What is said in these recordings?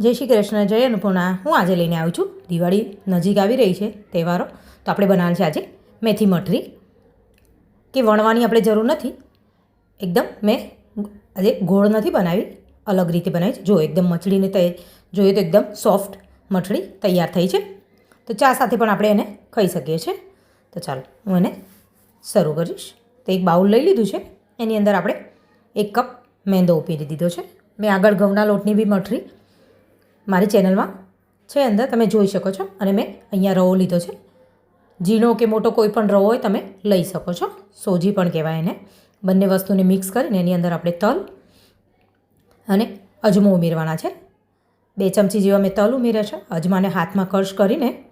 જય શ્રી કૃષ્ણ, જય અન્નપૂર્ણા. હું આજે લઈને આવું છું. દિવાળી નજીક આવી રહી છે તહેવારો. તો આપણે બનાવવાનું છે આજે મેથી મઠરી. કે વણવાની આપણે જરૂર નથી. એકદમ મેં આજે ગોળ નથી બનાવી. અલગ રીતે બનાવી છે. જો એકદમ મછલીને જોઈએ તો એકદમ સોફ્ટ મઠડી તૈયાર થઈ છે. તો ચા સાથે પણ આપણે એને ખાઈ શકીએ છીએ. તો ચાલો, હું એને શરૂ કરીશ. તો એક બાઉલ લઈ લીધું છે. એની અંદર આપણે એક કપ મેંદો ઉપીરી દીધો છે. મેં આગળ ઘઉંના લોટની બી મઠરી મારી ચેનલમાં છે અંદર, તમે જોઈ શકો છો. અને મેં અહીંયા રવો લીધો છે. ઝીણો કે મોટો કોઈ પણ રવો હોય, તમે લઈ શકો છો. સોજી પણ કહેવાય એને. બંને વસ્તુને મિક્સ કરીને એની અંદર આપણે તલ અને અજમો ઉમેરવાના છે. બે ચમચી જેવા મેં તલ ઉમેર્યા છે. અજમાને હાથમાં કર્શ કરીને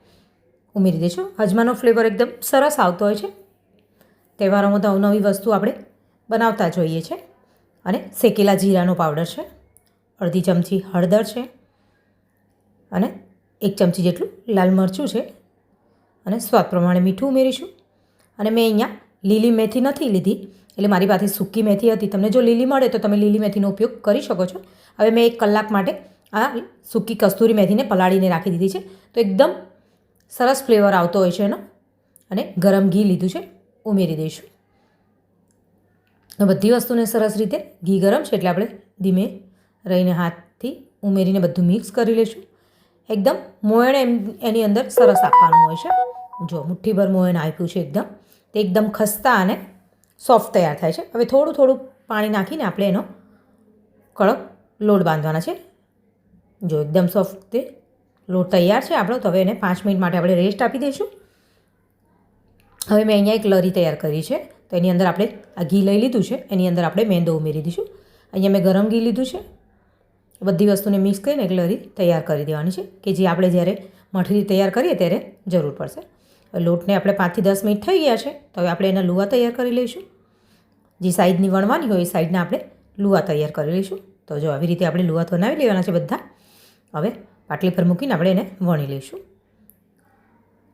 ઉમેરી દઈશું. અજમાનો ફ્લેવર એકદમ સરસ આવતો હોય છે. તહેવારોમાં તો અવનવી વસ્તુ આપણે બનાવતા જોઈએ છે અને શેકેલા જીરાનો પાવડર છે. અડધી ચમચી હળદર છે. અને એક ચમચી જેટલું લાલ મરચું છે. અને સ્વાદ પ્રમાણે મીઠું ઉમેરીશું. અને મેં અહીંયા લીલી મેથી નથી લીધી, એટલે મારી પાસે સૂકી મેથી હતી. તમને જો લીલી મળે તો તમે લીલી મેથીનો ઉપયોગ કરી શકો છો. હવે મેં એક કલાક માટે આ સૂકી કસ્તુરી મેથીને પલાળીને રાખી દીધી છે. તો એકદમ સરસ ફ્લેવર આવતો હોય છે એનો. અને ગરમ ઘી લીધું છે, ઉમેરી દઈશું. બધી વસ્તુને સરસ રીતે ઘી ગરમ છે, એટલે આપણે ધીમે રહીને હાથથી ઉમેરીને બધું મિક્સ કરી લઈશું. એકદમ મોયણ એમ, એની અંદર સરસ આપવાનું હોય છે. જો મુઠ્ઠીભર મોયણ આપ્યું છે એકદમ, તે એકદમ ખસ્તા અને સોફ્ટ તૈયાર થાય છે. હવે થોડું થોડું પાણી નાખીને આપણે એનો કડક લોટ બાંધવાના છે. જો એકદમ સોફ્ટ તે લોટ તૈયાર છે આપણો, તો હવે એને પાંચ મિનિટ માટે આપણે રેસ્ટ આપી દઈશું. હવે મેં અહીંયા એક લરી તૈયાર કરી છે, તો એની અંદર આપણે આ ઘી લઈ લીધું છે. એની અંદર આપણે મેંદો ઉમેરી દઈશું. અહીંયા મેં ગરમ ઘી લીધું છે. બધી વસ્તુને મિક્સ કરીને એક લરી તૈયાર કરી દેવાની છે, કે જે આપણે જ્યારે મઠરી તૈયાર કરીએ ત્યારે જરૂર પડશે. લોટને આપણે પાંચથી દસ મિનિટ થઈ ગયા છે, તો હવે આપણે એના લુવા તૈયાર કરી લઈશું. જે સાઈડની વણવાની હોય એ સાઈડના આપણે લુવા તૈયાર કરી લઈશું. તો જો આવી રીતે આપણે લુવા બનાવી લેવાના છે બધા, હવે પાટલી પર મૂકીને આપણે એને વણી લઈશું.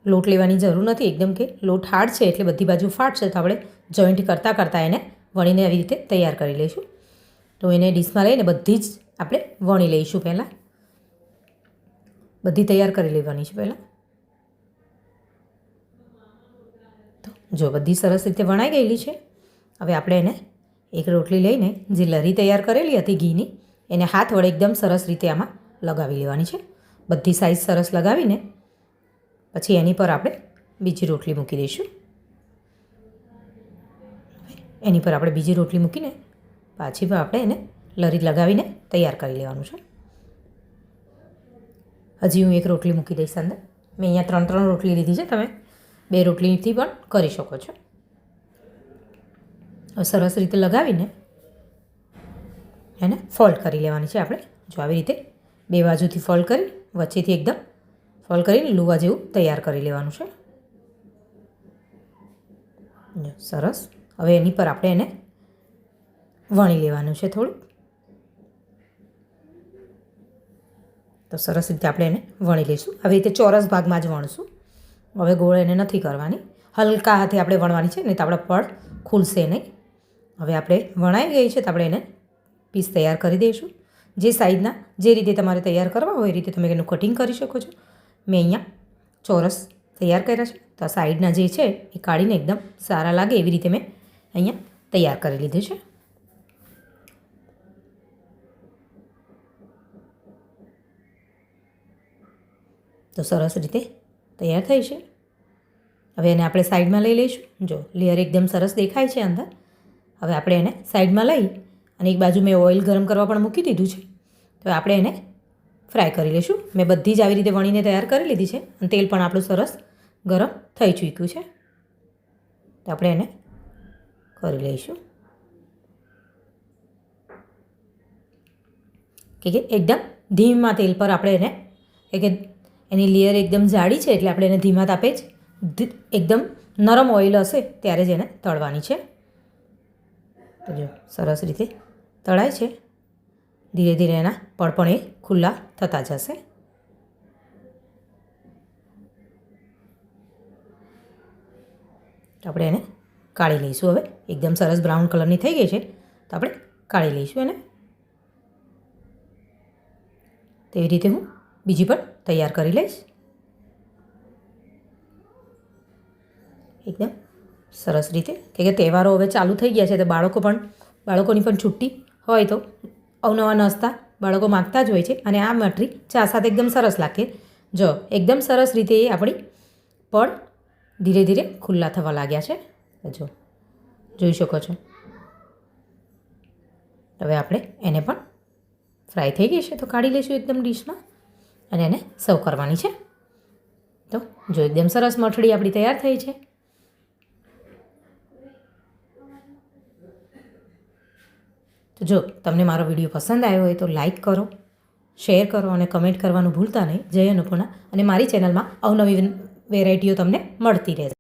લોટ લેવાની જરૂર નથી, એકદમ કે લોટ હાર્ડ છે એટલે બધી બાજુ ફાટશે તો આપણે જોઈન્ટ કરતાં કરતાં એને વણીને આવી રીતે તૈયાર કરી લઈશું. તો એને ડીશમાં લઈને બધી જ આપણે વણી લઈશું પહેલાં. બધી તૈયાર કરી લેવાની છે પહેલાં. તો જો બધી સરસ રીતે વણાઈ ગયેલી છે. હવે આપણે એને એક રોટલી લઈને જે લરી તૈયાર કરેલી હતી ઘીની, એને હાથ વડે એકદમ સરસ રીતે આમાં લગાવી લેવાની છે. બધી સાઈઝ સરસ લગાવીને પછી એની પર આપણે બીજી રોટલી મૂકી દઈશું. એની પર આપણે બીજી રોટલી મૂકીને પાછી પણ આપણે એને લરી લગાવીને તૈયાર કરી લેવાનું છે. હજી હું એક રોટલી મૂકી દઈશ અંદર. મેં અહીંયા ત્રણ ત્રણ રોટલી લીધી છે. તમે બે રોટલીથી પણ કરી શકો છો. સરસ રીતે લગાવીને એને ફોલ્ડ કરી લેવાની છે આપણે. જો આવી રીતે બે બાજુથી ફોલ્ડ કરી, વચ્ચેથી એકદમ ફોલ્ડ કરીને લુવા જેવું તૈયાર કરી લેવાનું છે. સરસ. હવે એની પર આપણે એને વણી લેવાનું છે થોડું તો સરસ રીતે આપણે એને વણી લઈશું. આવી રીતે ચોરસ ભાગમાં જ વણશું. હવે ગોળ એને નથી કરવાની. હલકા હાથે આપણે વણવાની છે, નહીં તો આપણા પડ ખુલશે નહીં. હવે આપણે વણાઈ ગઈ છે તો આપણે એને પીસ તૈયાર કરી દઈશું. જે સાઈઝના, જે રીતે તમારે તૈયાર કરવા હોય એ રીતે તમે એનું કટિંગ કરી શકો છો. મેં અહીંયા ચોરસ તૈયાર કર્યા છે. તો આ સાઈડના જે છે એ કાઢીને એકદમ સારા લાગે એવી રીતે મેં અહીંયા તૈયાર કરી લીધું છે. તો સરસ રીતે તૈયાર થઈ છે. હવે એને આપણે સાઈડમાં લઈ લઈશું. જો લેયર એકદમ સરસ દેખાય છે અંદર. હવે આપણે એને સાઈડમાં લઈ અને એક બાજુ મેં ઓઇલ ગરમ કરવા પણ મૂકી દીધું છે. તો આપણે એને ફ્રાય કરી લઈશું. મેં બધી જ આવી રીતે વણીને તૈયાર કરી લીધી છે. અને તેલ પણ આપણું સરસ ગરમ થઈ ચૂક્યું છે. તો આપણે એને કરી લઈશું. કે એકદમ ધીમા તેલ પર આપણે એને કે એની લેયર એકદમ જાડી છે એટલે આપણે એને ધીમા તાપે જ એકદમ નરમ ઓઇલ હશે ત્યારે જ એને તળવાની છે. તો જો, સરસ રીતે તળાય છે. ધીરે ધીરે એના પડપણ ખુલ્લા થતા જશે. તો આપણે એને કાઢી લઈશું હવે. એકદમ સરસ બ્રાઉન કલરની થઈ ગઈ છે. તો આપણે કાઢી લઈશું એને. તેવી રીતે હું બીજી પણ તૈયાર કરી લઈશ. એકદમ સરસ રીતે. કે તહેવારો હવે ચાલુ થઈ ગયા છે તો બાળકો પણ, બાળકોની પણ છુટ્ટી હોય તો અવનવા નાસ્તા બાળકો માગતા જ હોય છે. અને આ મઠરી ચા સાથે એકદમ સરસ લાગે. જો, એકદમ સરસ રીતે એ આપણી પડ ધીરે ધીરે ખુલ્લા થવા લાગ્યા છે. જો, જોઈ શકો છો. હવે આપણે એને પણ ફ્રાય થઈ ગઈ છે તો કાઢી લઈશું એકદમ ડીશમાં અને એને સર્વ કરવાની છે. તો જો એકદમ સરસ મઠડી આપણી તૈયાર થઈ છે. તો જો તમને મારો વીડિયો પસંદ આવ્યો હોય તો લાઈક કરો, શેર કરો અને કમેન્ટ કરવાનું ભૂલતા નહીં. જય અન્નપૂર્ણા. અને મારી ચેનલમાં અવનવી વેરાયટીઓ તમને મળતી રહેશે.